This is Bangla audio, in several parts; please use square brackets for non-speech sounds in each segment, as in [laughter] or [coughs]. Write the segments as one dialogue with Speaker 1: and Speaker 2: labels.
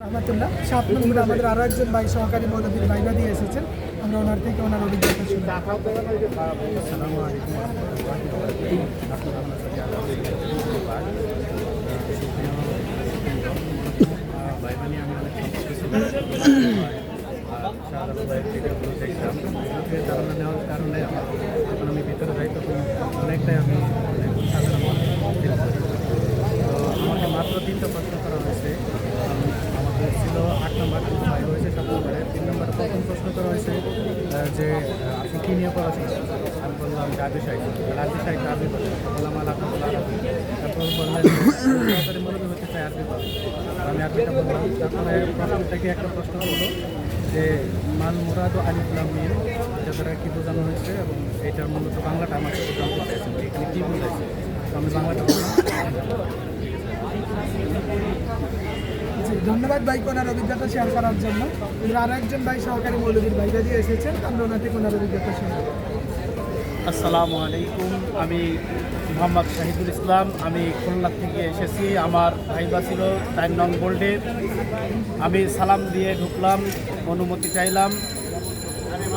Speaker 1: রহমতুল্লাহ সাত নম্বরে আমাদের আরও একজন ভাই সহকারী মৌলবীর ভাইবা দিয়ে এসেছেন। আমরা ওনার থেকে ওনার অভিজ্ঞতা
Speaker 2: বাইবানি আমি [coughs] নেওয়ার কারণে ভিতরে যাই তখন অনেকটাই আমি অনেক সাধারণ ফিল করি তো আমাকে মাত্র তিনটা প্রশ্ন করা হয়েছে উম, আমাদের ছিল আট নম্বর ফাইভ হয়েছে সাত নম্বরে তিন নম্বরে প্রথম প্রশ্ন করা হয়েছে আহ, যে আপনি কী নিয়ে পড়াশোনা আমি বললাম রাজু সাহিত্য রাজু সাহিত্য আরবি পড়ে বললাম আরবি তারপর বললেন সরকারি মূল্য হতে আরবি আমি আরবিটা বললাম, তারপরে প্রশ্ন থেকে একটা প্রশ্ন করল যে মান মুরাদ ও আলিফুল্লাহ মির এটা দ্বারা কী বোঝানো হয়েছে এবং এটার মূলত বাংলাটা আমার সাথে জানতে চাইছেন এখানে কী বোঝাইছে? আমি বাংলাটা বললাম।
Speaker 1: ধন্যবাদ ভাই ওনার অভিজ্ঞতা শেয়ার করার জন্য। আরও একজন ভাই সহকারী মৌলবীর ভাইবা দিয়ে এসেছেন আমরা ওনার থেকে ওনার অভিজ্ঞতা শুনব
Speaker 3: আসসালামু আলাইকুম, আমি মোহাম্মদ শাহিদুল ইসলাম। আমি খুলনা থেকে এসেছি, আমার ভাইবা ছিল টাইম নং বোল্ডে আমি সালাম দিয়ে ঢুকলাম, অনুমতি চাইলাম।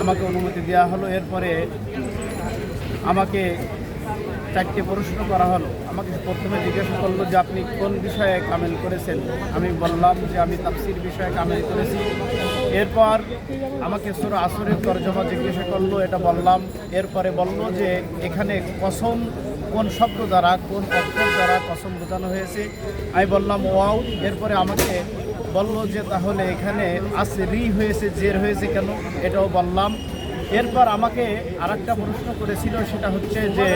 Speaker 3: আমাকে অনুমতি দেওয়া হলো, এরপরে আমাকে চারটে প্রশ্ন করা হলো। আমাকে প্রথমে জিজ্ঞাসা করল যে আপনি কোন বিষয়ে কামেল করেছেন? আমি বললাম যে আমি তাফসির বিষয়ে কামেল করেছি। এরপর আমাকে সুর আসরের তর্জমা জিজ্ঞাসা করল, এটা বললাম। এরপরে বলল যে এখানে কসম কোন শব্দ দ্বারা, কোন অক্ষর দ্বারা কসম বোঝানো হয়েছে। আমি বললাম, ওয়াও। এরপরে আমাকে বলল যে তাহলে এখানে আসে রি হয়েছে, জের হয়েছে কেন? এটাও বললাম। এরপর আমাকে আর একটা প্রশ্ন করেছিল, সেটা হচ্ছে যে,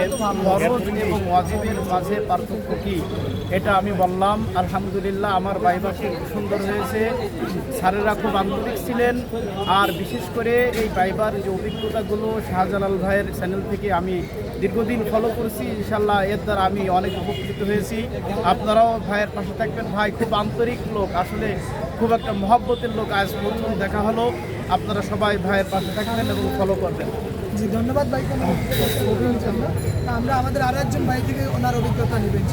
Speaker 3: ফরজ এবং ওয়াজিবের মাঝে পার্থক্য কী? এটা আমি বললাম, আলহামদুলিল্লাহ আমার বাইবা খুব সুন্দর হয়েছে, স্যারেরা খুব আন্তরিক ছিলেন, আর বিশেষ করে এই বাইবার যে অভিজ্ঞতাগুলো শাহজালাল ভাইয়ের চ্যানেল থেকে আমি দীর্ঘদিন ফলো করছি ইনশাল্লাহ এর দ্বারা আমি অনেক উপকৃত হয়েছি। আপনারাও ভাইয়ের পাশে থাকবেন, ভাই খুব আন্তরিক লোক, আসলে খুব একটা মহব্বতের লোক আজ প্রথম দেখা হলো। আপনারা সবাই ভাইয়ের পাশে থাকবেন এবং ফলো করবেন।
Speaker 1: জি ধন্যবাদ ভাইকে জন্য আমরা আমাদের আরও একজন ভাই থেকে ওনার অভিজ্ঞতা নেবেন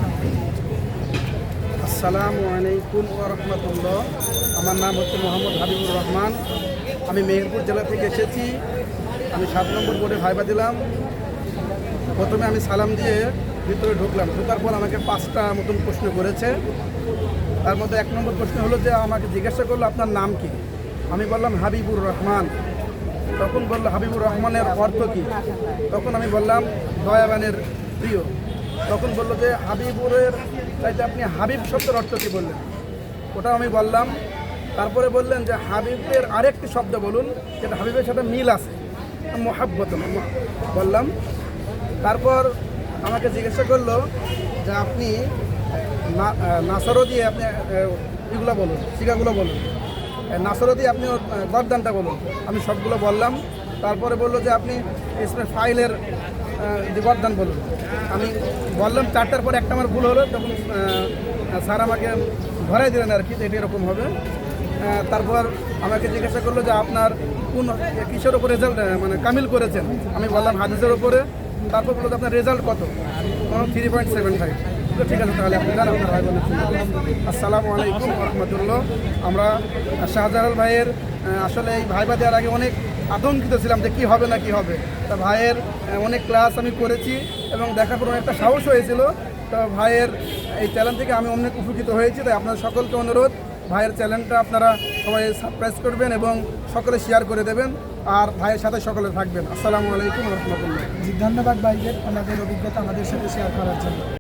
Speaker 2: আসসালামু আলাইকুম রহমতুল্লাহ। আমার নাম হচ্ছে মোহাম্মদ হাবিবুর রহমান। আমি মেহেরপুর জেলা থেকে এসেছি। আমি সাত নম্বর বোর্ডে ভাইবা দিলাম। প্রথমে আমি সালাম দিয়ে ভিতরে ঢুকলাম। ঢোকার পর আমাকে পাঁচটা মতন প্রশ্ন করেছে। তার মধ্যে এক নম্বর প্রশ্ন হলো যে আমাকে জিজ্ঞাসা করল, আপনার নাম কি? আমি বললাম, হাবিবুর রহমান। তখন বলল, হাবিবুর রহমানের অর্থ কী? তখন আমি বললাম, দয়াবানের প্রিয়। তখন বলল যে, হাবিবুরের চাইতে আপনি হাবিব শব্দের অর্থ কী বললেন? ওটা আমি বললাম। তারপরে বললেন যে, হাবিবের আরেকটি শব্দ বলুন, যেটা হাবিবের সাথে মিল আছে। মহাব্বত বললাম। তারপর আমাকে জিজ্ঞাসা করল যে, আপনি নাসরও দিয়ে আপনি এগুলো বলুন, শিকাগুলো বলুন। নাসরও দিয়ে আপনি গরদানটা বলুন। আমি সবগুলো বললাম, তারপরে বলল যে আপনি ইসমে ফাইলের গরদান বলুন। আমি বললাম, চারটার পর একটা আমার ভুল হলো, তখন স্যার আমাকে ধরাই দিলেন আর কি এটা এরকম হবে। তারপর আমাকে জিজ্ঞাসা করল যে আপনার কোন কিসের উপর রেজাল্ট মানে কামিল করেছেন? আমি বললাম হাদিসের ওপরে তারপর বলল আপনার রেজাল্ট কত? থ্রি পয়েন্ট সেভেন ফাইভ ঠিক আছে, তাহলে আপনি আপনার ভাই বোনের। আসসালামু আলাইকুম রহমতুল্লাহ আমরা শাহজালাল ভাইয়ের আসলে এই ভাইবা দেওয়ার আগে অনেক আতঙ্কিত ছিলাম যে কী হবে না কি হবে। তা ভাইয়ের অনেক ক্লাস আমি করেছি এবং দেখার পর অনেকটা সাহস হয়েছিল। তো ভাইয়ের এই চ্যানেল থেকে আমি অনেক উপকৃত হয়েছি, তাই আপনাদের সকলকে অনুরোধ, ভাইয়ের চ্যানেলটা আপনারা সবাই সাবস্ক্রাইব করবেন এবং সকলে শেয়ার করে দেবেন। আর ভাইয়ের সাথে সকলে থাকবেন। আসসালামু আলাইকুম রহমতুল্লাহ
Speaker 1: জি, ধন্যবাদ ভাইদের ওনাদের অভিজ্ঞতা আমাদের সাথে শেয়ার করার জন্য।